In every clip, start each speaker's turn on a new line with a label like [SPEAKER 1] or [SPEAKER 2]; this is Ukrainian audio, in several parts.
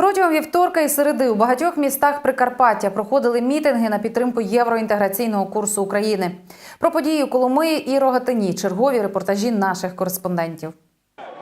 [SPEAKER 1] Протягом вівторка і середи у багатьох містах Прикарпаття проходили мітинги на підтримку євроінтеграційного курсу України. Про події у Коломиї і Рогатині чергові репортажі наших кореспондентів.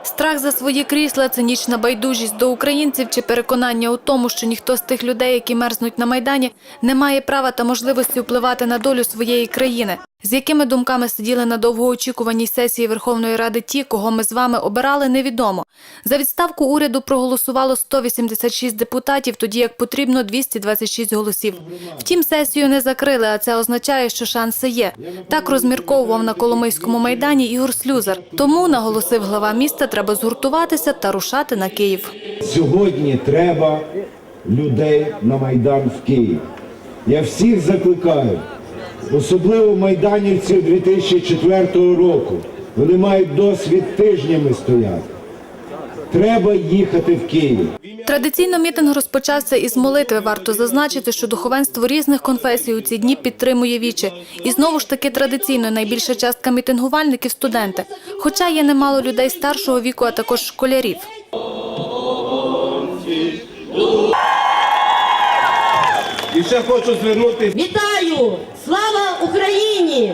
[SPEAKER 2] Страх за свої крісла, цинічна байдужість до українців чи переконання у тому, що ніхто з тих людей, які мерзнуть на майдані, не має права та можливості впливати на долю своєї країни. З якими думками сиділи на довгоочікуваній сесії Верховної Ради ті, кого ми з вами обирали, невідомо. За відставку уряду проголосувало 186 депутатів, тоді як потрібно 226 голосів. Втім, сесію не закрили, а це означає, що шанси є. Так розмірковував на Коломийському майдані Ігор Слюзар. Тому, наголосив глава міста, треба згуртуватися та рушати на Київ.
[SPEAKER 3] Сьогодні треба людей на Майдан в Київ. Я всіх закликаю, особливо майданівців 2004 року. Вони мають досвід тижнями стояти. Треба їхати в Київ.
[SPEAKER 2] Традиційно мітинг розпочався із молитви. Варто зазначити, що духовенство різних конфесій у ці дні підтримує віче. І знову ж таки традиційно найбільша частка мітингувальників – студенти. Хоча є немало людей старшого віку, а також школярів.
[SPEAKER 4] І ще хочу звернутися
[SPEAKER 5] Вітаю! Слава Україні!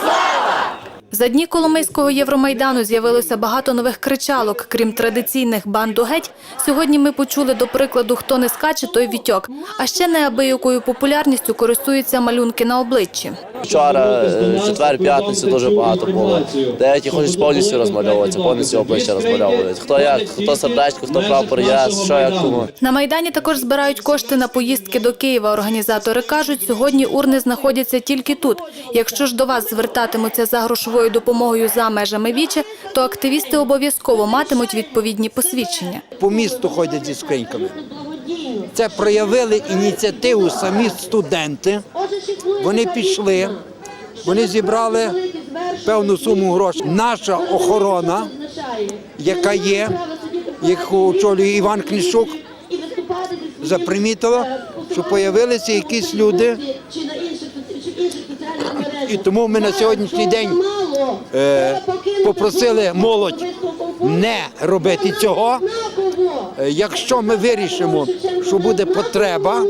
[SPEAKER 2] слава За дні Коломийського Євромайдану з'явилося багато нових кричалок. Крім традиційних «банду геть», сьогодні ми почули, до прикладу, «Хто не скаче, той вітьок». А ще неабиякою популярністю користуються малюнки на обличчі.
[SPEAKER 6] Вчора, е, четвер, п'ятницю дуже багато було. Деякі хочуть повністю розмальовуватися, повністю обличчя розмальовують. Хто як, хто сердечко, хто прапор, я, що як кому.
[SPEAKER 2] На Майдані також збирають кошти на поїздки до Києва. Організатори кажуть, сьогодні урни знаходяться тільки тут. Якщо ж до вас звертатимуться за грошовою допомогою за межами віче, то активісти обов'язково матимуть відповідні посвідчення.
[SPEAKER 7] по місту ходять зі скриньками. Це проявили ініціативу самі студенти. Вони пішли, вони зібрали певну суму грошей. Наша охорона, яка є, яку очолює Іван Кнішук, запримітила, що з'явилися якісь люди. І тому ми на сьогоднішній день е, попросили молодь не робити цього. Е, Якщо ми вирішимо, що буде потреба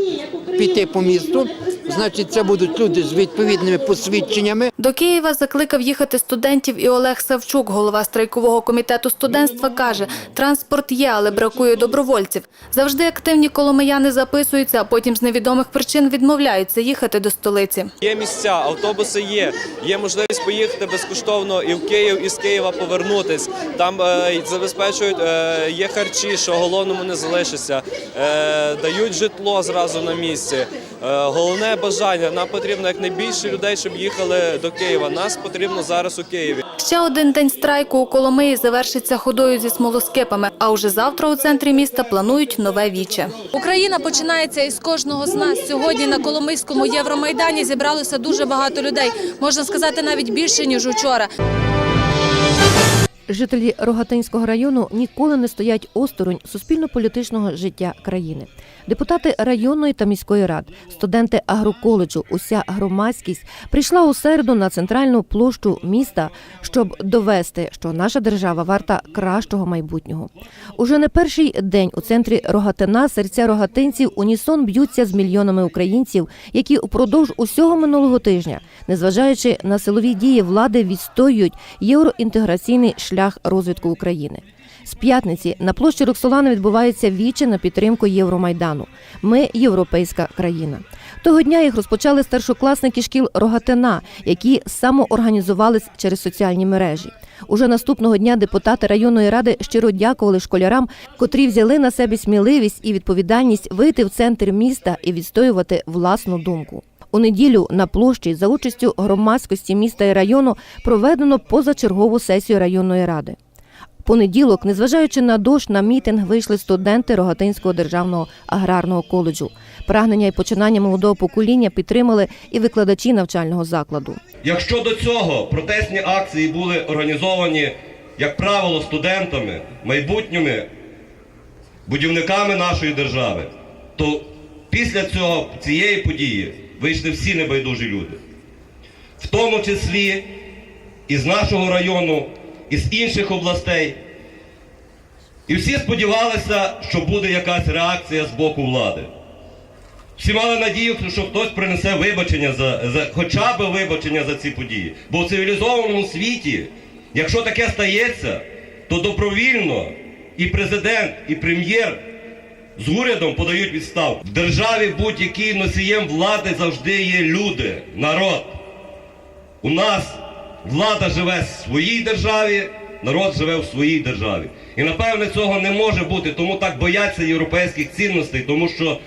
[SPEAKER 7] піти по місту, значить це будуть люди з відповідними посвідченнями.
[SPEAKER 2] До Києва закликав їхати студентів і Олег Савчук, голова страйкового комітету студентства, каже, транспорт є, але бракує добровольців. Завжди активні коломияни записуються, а потім з невідомих причин відмовляються їхати до столиці.
[SPEAKER 8] Є місця, автобуси є. Є можливість поїхати безкоштовно і в Київ, і з Києва повернутись. Там е, забезпечують, е, є харчі, що головному не залишиться. Е, дають житло зразу на місці. Е, головне бажання. Нам потрібно якнайбільше людей, щоб їхали до Києва. Нас потрібно зараз у Києві.
[SPEAKER 2] Ще один день страйку у Коломиї завершиться ходою зі смолоскипами, а уже завтра у центрі міста планують нове віче. Україна починається із кожного з нас. Сьогодні на Коломийському Євромайдані зібралося дуже багато людей. Можна сказати, навіть більше, ніж учора.
[SPEAKER 9] Жителі Рогатинського району ніколи не стоять осторонь суспільно-політичного життя країни. Депутати районної та міської рад, студенти агроколеджу, уся громадськість прийшла у середу на центральну площу міста, щоб довести, що наша держава варта кращого майбутнього. Уже не перший день у центрі Рогатина серця рогатинців унісон б'ються з мільйонами українців, які упродовж усього минулого тижня, незважаючи на силові дії влади, відстоюють євроінтеграційний шлях розвитку України. З п'ятниці на площі Роксолана відбувається віче на підтримку Євромайдану. Ми європейська країна. Того дня їх розпочали старшокласники шкіл Рогатина, які самоорганізувались через соціальні мережі. Уже наступного дня депутати районної ради щиро дякували школярам, котрі взяли на себе сміливість і відповідальність вийти в центр міста і відстоювати власну думку. У неділю на площі за участю громадськості міста і району проведено позачергову сесію районної ради. Понеділок, незважаючи на дощ, на мітинг вийшли студенти Рогатинського державного аграрного коледжу. Прагнення і починання молодого покоління підтримали і викладачі навчального закладу.
[SPEAKER 4] Якщо до цього протестні акції були організовані, як правило, студентами, майбутніми будівниками нашої держави, то після цього цієї події вийшли всі небайдужі люди, в тому числі із нашого району, із інших областей. І всі сподівалися, що буде якась реакція з боку влади. Всі мали надію, що хтось принесе вибачення за, за хоча б вибачення за ці події. Бо в цивілізованому світі, якщо таке стається, то добровільно і президент, і прем'єр з урядом подають відставку. В державі будь-який носієм влади завжди є люди, народ. У нас влада живе в своїй державі, народ живе в своїй державі. І напевне цього не може бути, тому так бояться європейських цінностей, тому що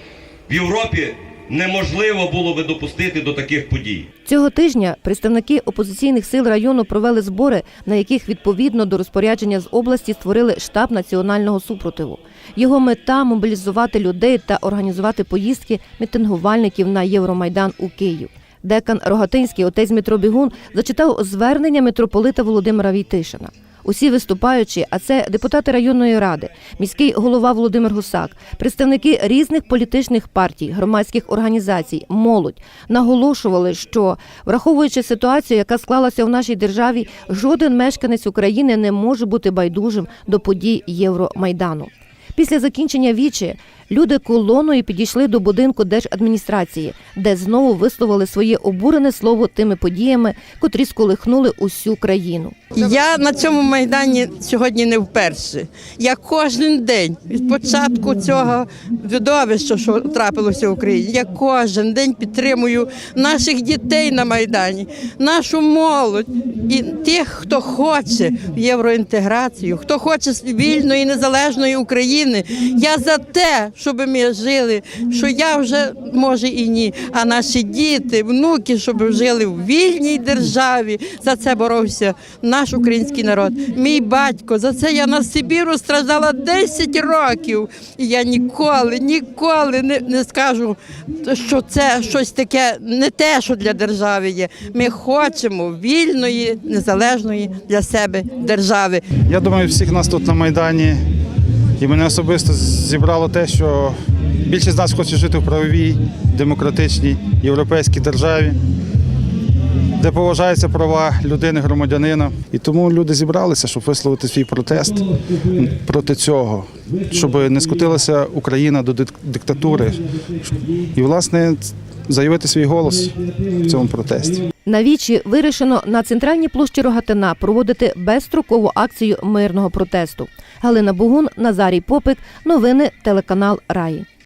[SPEAKER 4] в Європі неможливо було би допустити до таких подій.
[SPEAKER 9] Цього тижня представники опозиційних сил району провели збори, на яких відповідно до розпорядження з області створили штаб національного супротиву. Його мета мобілізувати людей та організувати поїздки мітингувальників на Євромайдан у Київ. Декан Рогатинський отець Дмитро Бігун зачитав звернення митрополита Володимира Війтишина. Усі виступаючі, а це депутати районної ради, міський голова Володимир Гусак, представники різних політичних партій, громадських організацій, молодь наголошували, що враховуючи ситуацію, яка склалася в нашій державі, жоден мешканець України не може бути байдужим до подій Євромайдану. Після закінчення вічі люди колоною підійшли до будинку держадміністрації, де знову висловили своє обурене слово тими подіями, котрі сколихнули усю країну.
[SPEAKER 10] Я на цьому майдані сьогодні не вперше. Я кожен день від початку цього видовища, що трапилося в Україні, я кожен день підтримую наших дітей на майдані, нашу молодь і тих, хто хоче в євроінтеграцію, хто хоче вільної незалежної України. Я за те, щоб ми жили, що я вже може і ні, а наші діти, внуки, щоб жили в вільній державі. За це боровся наш український народ. Мій батько, за це я на Сибіру страждала 10 років. І я ніколи, ніколи не, не скажу, що це щось таке не те, що для держави є. Ми хочемо вільної, незалежної для себе держави.
[SPEAKER 11] Я думаю, всіх нас тут на Майдані, і мене особисто зібрало те, що більшість з нас хоче жити в правовій, демократичній, європейській державі, де поважаються права людини, громадянина. І тому люди зібралися, щоб висловити свій протест проти цього, щоб не скотилася Україна до дик- диктатури. І, власне, заявити свій голос в цьому протесті.
[SPEAKER 9] На вічі вирішено на центральній площі Рогатина проводити безстрокову акцію мирного протесту. Галина Бугун, Назарій Попик. Новини телеканал Раї.